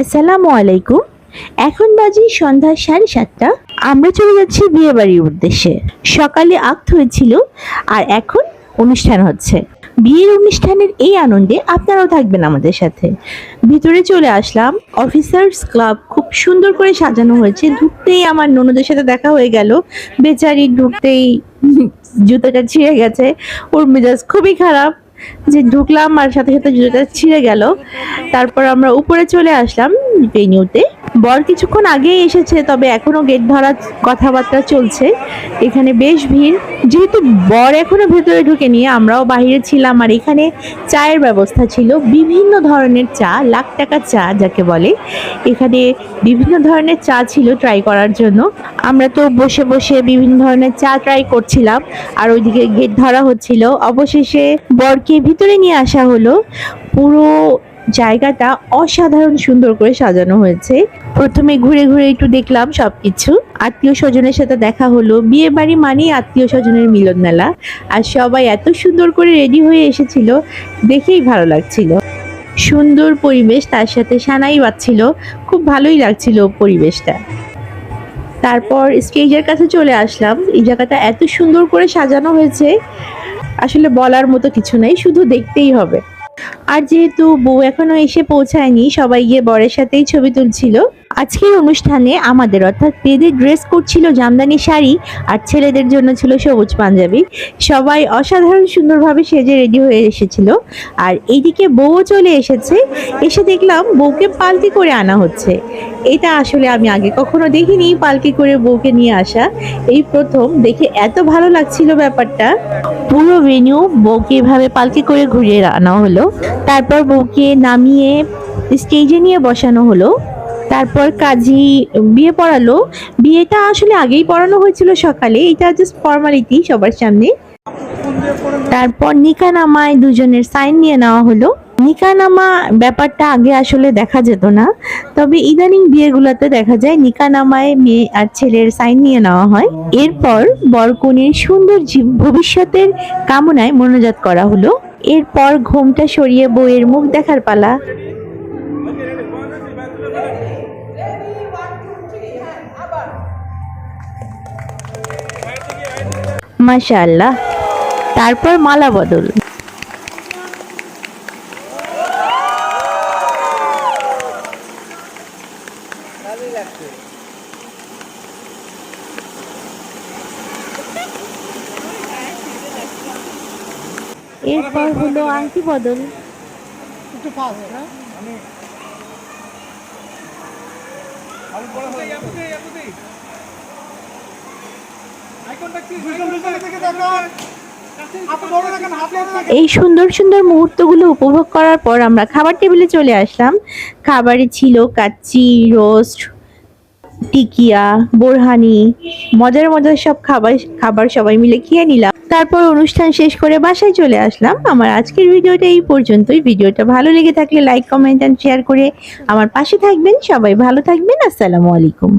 আসসালামু আলাইকুম। এখন বাজি সন্ধ্যা সাড়ে সাতটা। আমরা চলে যাচ্ছি বিয়ে বাড়ির উদ্দেশ্যে। সকালে আক্ত হয়েছিল আর এখন অনুষ্ঠান হচ্ছে। বিয়ের অনুষ্ঠানের এই আনন্দে আপনারাও থাকবেন আমাদের সাথে। ভিতরে চলে আসলাম। অফিসার্স ক্লাব খুব সুন্দর করে সাজানো হয়েছে। ঢুকতেই আমার ননদের সাথে দেখা হয়ে গেল। বেচারি ঢুকতেই জুতোটা ছিঁড়ে গেছে। ওর মেজাজ খুবই খারাপ। যে ঢুকলাম আর সাথে সাথে জুতোটা ছিঁড়ে গেল। তারপর আমরা উপরে চলে আসলাম ভেনিউতে বর কিছুক্ষণ আগেই এসেছে, তবে এখনও গেট ধরার কথাবার্তা চলছে। এখানে বেশ ভিড়। যেহেতু বর এখনও ভেতরে ঢুকেনি, আমরাও বাইরে ছিলাম, আর এখানে চায়ের ব্যবস্থা ছিল। বিভিন্ন ধরনের চা, লাখ টাকার চা যাকে বলে। এখানে বিভিন্ন ধরনের চা ছিল ট্রাই করার জন্য। আমরা তো বসে বসে বিভিন্ন ধরনের চা ট্রাই করছিলাম, আর ওইদিকে গেট ধরা হচ্ছিল। অবশেষে বরকে ভিতরে নিয়ে আসা হলো। পুরো জায়গাটা অসাধারণ সুন্দর করে সাজানো হয়েছে। প্রথমে ঘুরে ঘুরে একটু দেখলাম সবকিছু। আত্মীয় স্বজনের সাথে দেখা হলো বিয়ে বাড়ি মানেই আত্মীয় স্বজনের মিলন মেলা। আর সবাই এত সুন্দর করে রেডি হয়ে এসেছিল, দেখেই ভালো লাগছিল। সুন্দর পরিবেশ তার সাথে সানাই বাজছিল খুব ভালোই লাগছিল পরিবেশটা। তারপর স্টেজের কাছে চলে আসলাম। এই জায়গাটা এত সুন্দর করে সাজানো হয়েছে, আসলে বলার মতো কিছু নেই, শুধু দেখতেই হবে। আর যেহেতু বউ এখনও এসে পৌঁছায়নি সবাই গিয়ে বরের সাথেই ছবি তুলছিল। আজকের অনুষ্ঠানে আমাদের অর্থাৎ মেয়েদের ড্রেস কোড ছিল জামদানি শাড়ি আর ছেলেদের জন্য ছিল সবুজ পাঞ্জাবি। সবাই অসাধারণ সুন্দরভাবে সেজে রেডি হয়ে এসেছিল। আর এইদিকে বউও চলে এসেছে। এসে দেখলাম বউকে পালকি করে আনা হচ্ছে। এটা আসলে আমি আগে কখনো দেখিনি পালকি করে বউকে নিয়ে আসা। এই প্রথম দেখে এত ভালো লাগছিল ব্যাপারটা। পুরো ভেনিউ বউকে এভাবে পালকি করে ঘুরিয়ে আনা হলো। তারপর বউকে নামিয়ে স্টেজে নিয়ে বসানো হলো। তারপর কাজী বিয়ে পড়ালো। বিয়েটা আসলে আগেই পড়ানো হয়েছিল সকালে। এটা জাস্ট ফর্মালিটি সবার সামনে। তারপর নিকানামায় দুজনের সাইন নিয়ে নেওয়া হলো। নিকানামা ব্যাপারটা আগে আসলে দেখা যেত না। তবে ইদানিং বিয়েগুলোতে দেখা যায় নিকানামায় মেয়ে আর ছেলের সাইন নিয়ে নেওয়া হয়। এরপর বরকনের সুন্দর ভবিষ্যতের কামনায় মনোজাত করা হলো। এরপর ঘোমটা সরিয়ে বইয়ের মুখ দেখার পালা। মাশাআল্লাহ। তারপর মালা বদল। এরপর হলো আংটি বদল। একটু হ্যাঁ? এই সুন্দর সুন্দর মুহূর্তগুলো উপভোগ করার পর আমরা খাবার টেবিলে চলে আসলাম। খাবারে ছিল কাচ্চি, রোস্ট, টিকিয়া, বোরহানি, মজার মজার সব খাবার খাবার সবাই মিলে খেয়ে নিলাম। তারপর অনুষ্ঠান শেষ করে বাসায় চলে আসলাম। আমার আজকের ভিডিওটা এই পর্যন্তই। ভিডিওটা ভালো লেগে থাকলে লাইক কমেন্ট অ্যান্ড শেয়ার করে আমার পাশে থাকবেন। সবাই ভালো থাকবেন। আসসালামু আলাইকুম।